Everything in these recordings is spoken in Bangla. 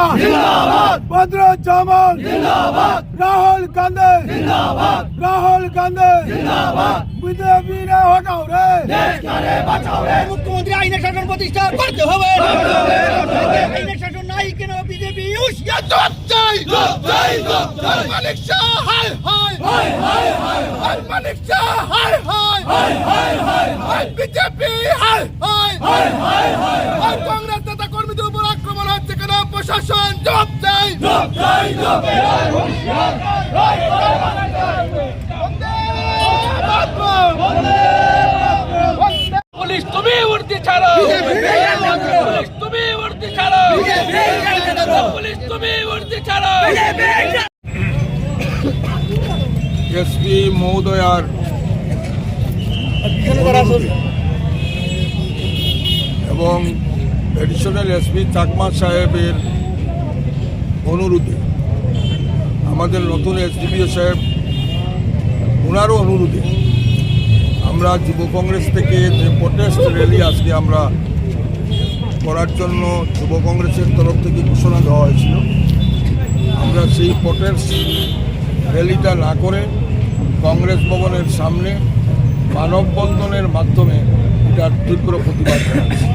জিন্দাবাদ जिंदाबाद ভদ্রজামান जिंदाबाद রাহুল গান্ধী जिंदाबाद রাহুল গান্ধী जिंदाबाद বিজেপি রে হটাও রে देश करे बचाओ रे মুখ্যমন্ত্রী আইনের শাসন প্রতিষ্ঠা করতে হবে আইনের শাসন নাই কেন বিজেপি জয় জয় জয় মালিক শাহ হাই হাই হাই হাই হাই মালিক শাহ হাই হাই হাই হাই হাই হাই বিজেপি হাই হাই হাই হাই হাই হাই কংগ্রেস প্রশাসন জবাব চাই। জবাব চাই পুলিশ তুমি উর্দি ছাড়ো। পুলিশ তুমি উর্দি ছাড়ো। পুলিশ তুমি উর্দি ছাড়ো। এসপি মহোদয়ার এবং এডিশনাল এসপি চাকমা সাহেবের অনুরোধে আমাদের নতুন এসডিপিও সাহেব ওনারও অনুরোধে আমরা যুব কংগ্রেস থেকে যে প্রোটেস্ট র্যালি আজকে আমরা করার জন্য যুব কংগ্রেসের তরফ থেকে ঘোষণা দেওয়া হয়েছিল। আমরা সেই প্রোটেস্ট র্যালিটা না করে কংগ্রেস ভবনের সামনে মানববন্ধনের মাধ্যমে এটার তীব্র প্রতিবাদ জানাচ্ছি।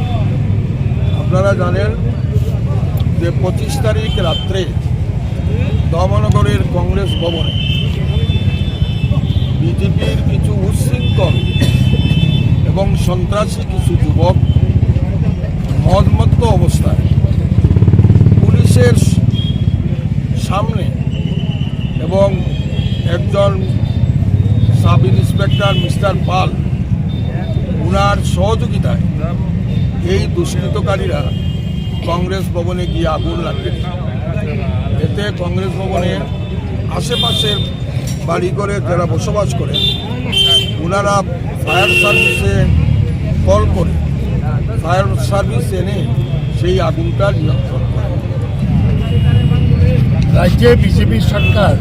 আপনারা জানেন যে পঁচিশ তারিখ রাত্রে দমনগরের কংগ্রেস ভবনে বিজেপির কিছু উচ্ছৃঙ্খল এবং সন্ত্রাসী কিছু যুবক মদমত্ত অবস্থায় পুলিশের সামনে এবং একজন সাব ইন্সপেক্টর মিস্টার পাল, উনার সহযোগিতায় এই দুষ্কৃতকারীরা কংগ্রেস ভবনে গিয়ে আগুন লাগিয়ে এতে কংগ্রেস ভবনের আশেপাশের বাড়ি করে যারা বসবাস করেন ওনারা ফায়ার সার্ভিসে কল করে, ফায়ার সার্ভিস এনে সেই আগুনটা নিয়ন্ত্রণ করে। রাজ্যে বিজেপি সরকার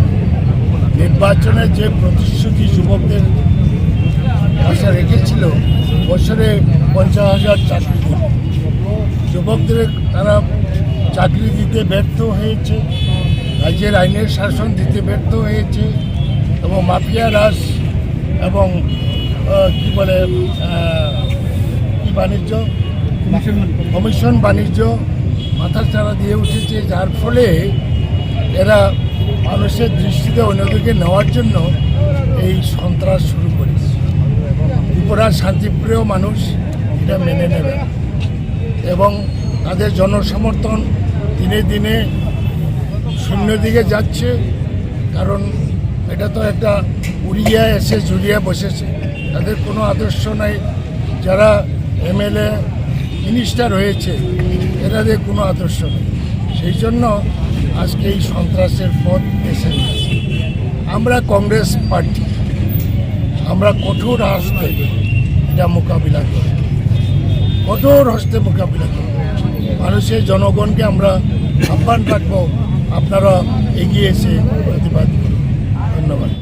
নির্বাচনের যে প্রতিশ্রুতি যুবকদের আশা রেখেছিল বছরে পঞ্চাশ হাজার চাকরি। যুবকদের তারা চাকরি দিতে ব্যর্থ হয়েছে রাজ্যের আইনের শাসন দিতে ব্যর্থ হয়েছে এবং মাফিয়া রাজ এবং কি বলে কি বাণিজ্য? কমিশন বাণিজ্য। মাথাচাড়া দিয়ে উঠেছে যার ফলে এরা মানুষের দৃষ্টিতে অন্যদিকে নেওয়ার জন্য এই সন্ত্রাস শুরু করেছে ত্রিপুরার শান্তিপ্রিয় মানুষ এটা মেনে নেবে এবং তাদের জনসমর্থন দিনে দিনে শূন্য দিকে যাচ্ছে, কারণ এটা তো একটা উড়িয়া এসে জুড়িয়া বসেছে। তাদের কোনো আদর্শ নাই। যারা এমএলএ, মিনিস্টার হয়েছে এরাদের কোনো আদর্শ নেই। সেই জন্য আজকে এই সন্ত্রাসের পথ নিয়েছে আমরা কংগ্রেস পার্টি। আমরা কঠোর হস্তে এটা মোকাবিলা করি কঠোর হস্তে মোকাবিলা করি মানুষের জনগণকে আমরা আহ্বান রাখব, আপনারা এগিয়ে এসে প্রতিবাদ।